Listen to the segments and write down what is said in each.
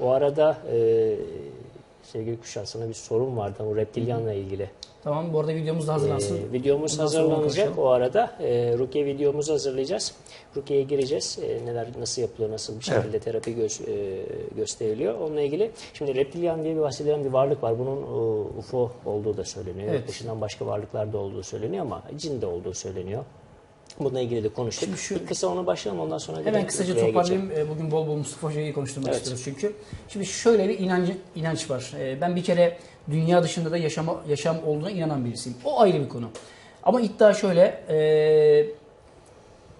O arada e, sevgili Kuşat sana bir sorun vardı o reptilyanla ilgili. Tamam bu arada videomuz da hazırlansın. Ee, videomuz onu hazırlanacak o arada. E, Rukiye videomuzu hazırlayacağız. Rukiye'ye gireceğiz. E, neler nasıl yapılıyor, nasıl bir şekilde terapi gö- e, gösteriliyor. Onunla ilgili. Şimdi reptilyan diye bir bahsedilen bir varlık var. Bunun e, UFO olduğu da söyleniyor. Evet. Dışından başka varlıklar da olduğu söyleniyor ama cin de olduğu söyleniyor. Bununla ilgili de konuştuk. Şimdi şu- Bir kısa ona başlayalım ondan sonra Hemen kısaca Rukiye'ye geçelim. toparlayayım. Ee, Bugün bol bol Mustafa Hoca'yı konuşturmak Evet. istiyoruz çünkü. Şimdi şöyle bir inancı, inanç var. Ee, Ben bir kere dünya dışında da yaşama, yaşam olduğuna inanan birisiyim. O ayrı bir konu. Ama iddia şöyle. e,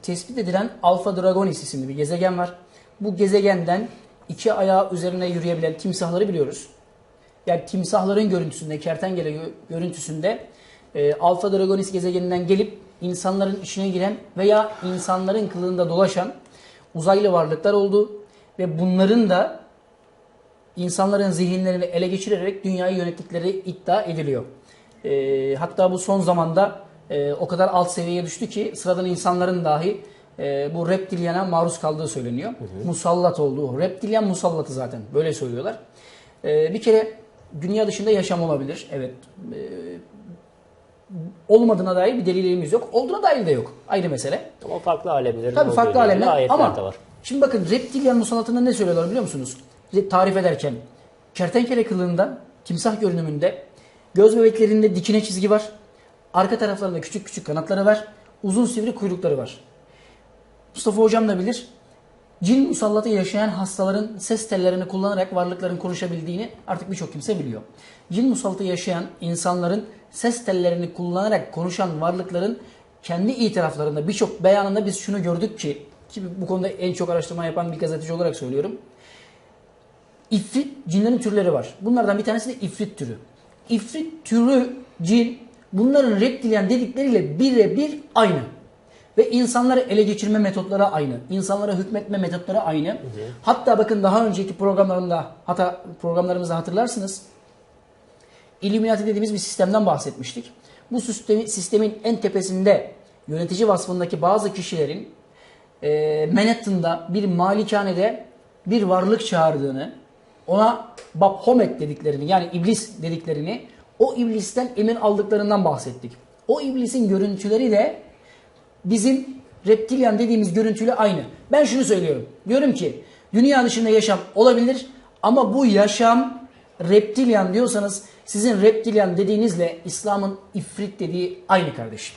tespit edilen Alpha Draconis isimli bir gezegen var. Bu gezegenden iki ayağı üzerine yürüyebilen timsahları biliyoruz. Yani timsahların görüntüsünde, kertenkele gö- görüntüsünde e, Alpha Draconis gezegeninden gelip insanların içine giren veya insanların kılığında dolaşan uzaylı varlıklar oldu ve bunların da insanların zihinlerini ele geçirerek dünyayı yönettikleri iddia ediliyor. E, hatta bu son zamanda e, o kadar alt seviyeye düştü ki sıradan insanların dahi e, bu reptilyana maruz kaldığı söyleniyor. Musallat olduğu. Reptilyan musallatı zaten. Böyle söylüyorlar. E, bir kere dünya dışında yaşam olabilir. Evet. E, olmadığına dair bir delilimiz yok. Olduğuna dair de yok. Ayrı mesele. Ama farklı alemlerin Tabii farklı alemler ama var. şimdi bakın reptilyan musallatında ne söylüyorlar biliyor musunuz? Tarif ederken kertenkele kılığında timsah görünümünde göz bebeklerinde dikine çizgi var. Arka taraflarında küçük küçük kanatları var. Uzun sivri kuyrukları var. Mustafa hocam da bilir. Cin musallatı yaşayan hastaların ses tellerini kullanarak varlıkların konuşabildiğini artık birçok kimse biliyor. Cin musallatı yaşayan insanların ses tellerini kullanarak konuşan varlıkların kendi itiraflarında birçok beyanında biz şunu gördük ki ki bu konuda en çok araştırma yapan bir gazeteci olarak söylüyorum. İfrit cinlerin türleri var. Bunlardan bir tanesi de ifrit türü. İfrit türü cin bunların reptilyen dedikleriyle birebir aynı. Ve insanları ele geçirme metotları aynı. İnsanlara hükmetme metotları aynı. Hatta bakın daha önceki programlarında hatta programlarımızda hatırlarsınız. Illuminati dediğimiz bir sistemden bahsetmiştik. Bu sistemi, sistemin en tepesinde yönetici vasfındaki bazı kişilerin e, Manhattan'da bir malikanede bir varlık çağırdığını, ona Baphomet dediklerini yani iblis dediklerini o iblisten emir aldıklarından bahsettik. O iblisin görüntüleri de bizim reptilyan dediğimiz görüntüyle aynı. Ben şunu söylüyorum. Diyorum ki dünya dışında yaşam olabilir ama bu yaşam reptilyan diyorsanız sizin reptilyan dediğinizle İslam'ın ifrit dediği aynı kardeşim.